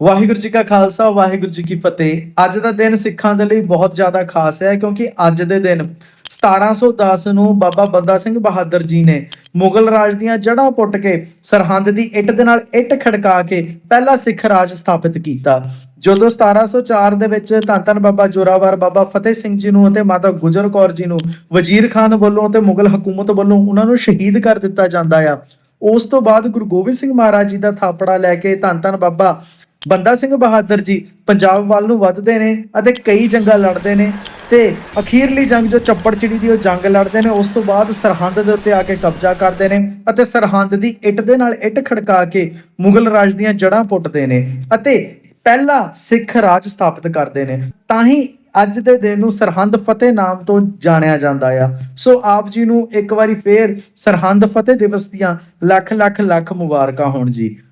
ਵਾਹਿਗੁਰੂ ਜੀ ਕਾ ਖਾਲਸਾ, ਵਾਹਿਗੁਰੂ ਜੀ ਕੀ ਫਤਿਹ। ਅੱਜ ਦਾ ਦਿਨ ਸਿੱਖਾਂ ਦੇ ਲਈ ਬਹੁਤ ਜ਼ਿਆਦਾ ਖਾਸ ਹੈ, ਕਿਉਂਕਿ ਅੱਜ ਦੇ ਦਿਨ 1710 ਨੂੰ ਬਾਬਾ ਬੰਦਾ ਸਿੰਘ ਬਹਾਦਰ ਜੀ ਨੇ ਮੁਗਲ ਰਾਜ ਦੀਆਂ ਜੜ੍ਹਾਂ ਪੁੱਟ ਕੇ ਸਰਹੰਦ ਦੀ ਇੱਟ ਦੇ ਨਾਲ ਇੱਟ ਖੜਕਾ ਕੇ ਪਹਿਲਾ ਸਿੱਖ ਰਾਜ ਸਥਾਪਿਤ ਕੀਤਾ। ਜਦੋਂ 1704 ਦੇ ਵਿੱਚ ਧੰਨ ਧੰਨ ਬਾਬਾ ਜੋਰਾਵਰ, ਬਾਬਾ ਫਤਿਹ ਸਿੰਘ ਜੀ ਨੂੰ ਅਤੇ ਮਾਤਾ ਗੁਜਰ ਕੌਰ ਜੀ ਨੂੰ ਵਜ਼ੀਰ ਖਾਨ ਵੱਲੋਂ ਅਤੇ ਮੁਗਲ ਹਕੂਮਤ ਵੱਲੋਂ ਉਹਨਾਂ ਨੂੰ ਸ਼ਹੀਦ ਕਰ ਦਿੱਤਾ ਜਾਂਦਾ ਆ। ਉਸ ਤੋਂ ਬਾਅਦ ਗੁਰੂ ਗੋਬਿੰਦ ਸਿੰਘ ਮਹਾਰਾਜ ਜੀ ਦਾ ਥਾਪੜਾ ਲੈ ਕੇ ਧੰਨ ਧੰਨ ਬਾਬਾ ਬੰਦਾ ਸਿੰਘ ਬਹਾਦਰ ਜੀ ਪੰਜਾਬ ਵੱਲ ਨੂੰ ਵੱਧਦੇ ਨੇ ਅਤੇ ਕਈ ਜੰਗਾਂ ਲੜਦੇ ਨੇ ਤੇ ਅਖੀਰਲੀ ਜੰਗ ਜੋ ਚੱਪੜ ਚਿੜੀ ਦੀ ਉਹ ਜੰਗ ਲੜਦੇ ਨੇ, ਉਸ ਤੋਂ ਬਾਅਦ ਸਰਹੰਦ ਦੇ ਉੱਤੇ ਆ ਕੇ ਕਬਜ਼ਾ ਕਰਦੇ ਨੇ ਅਤੇ ਸਰਹੰਦ ਦੀ ਇੱਟ ਦੇ ਨਾਲ ਇੱਟ ਖੜਕਾ ਕੇ ਮੁਗਲ ਰਾਜ ਦੀਆਂ ਜੜ੍ਹਾਂ ਪੁੱਟਦੇ ਨੇ ਅਤੇ ਪਹਿਲਾ ਸਿੱਖ ਰਾਜ ਸਥਾਪਿਤ ਕਰਦੇ ਨੇ। ਤਾਂ ਹੀ ਅੱਜ ਦੇ ਦਿਨ ਨੂੰ ਸਰਹੰਦ ਫਤਿਹ ਨਾਮ ਤੋਂ ਜਾਣਿਆ ਜਾਂਦਾ ਆ। ਸੋ ਆਪ ਜੀ ਨੂੰ ਇੱਕ ਵਾਰੀ ਫੇਰ ਸਰਹੰਦ ਫਤਿਹ ਦਿਵਸ ਦੀਆਂ ਲੱਖ ਲੱਖ ਲੱਖ ਮੁਬਾਰਕਾਂ ਹੋਣ ਜੀ।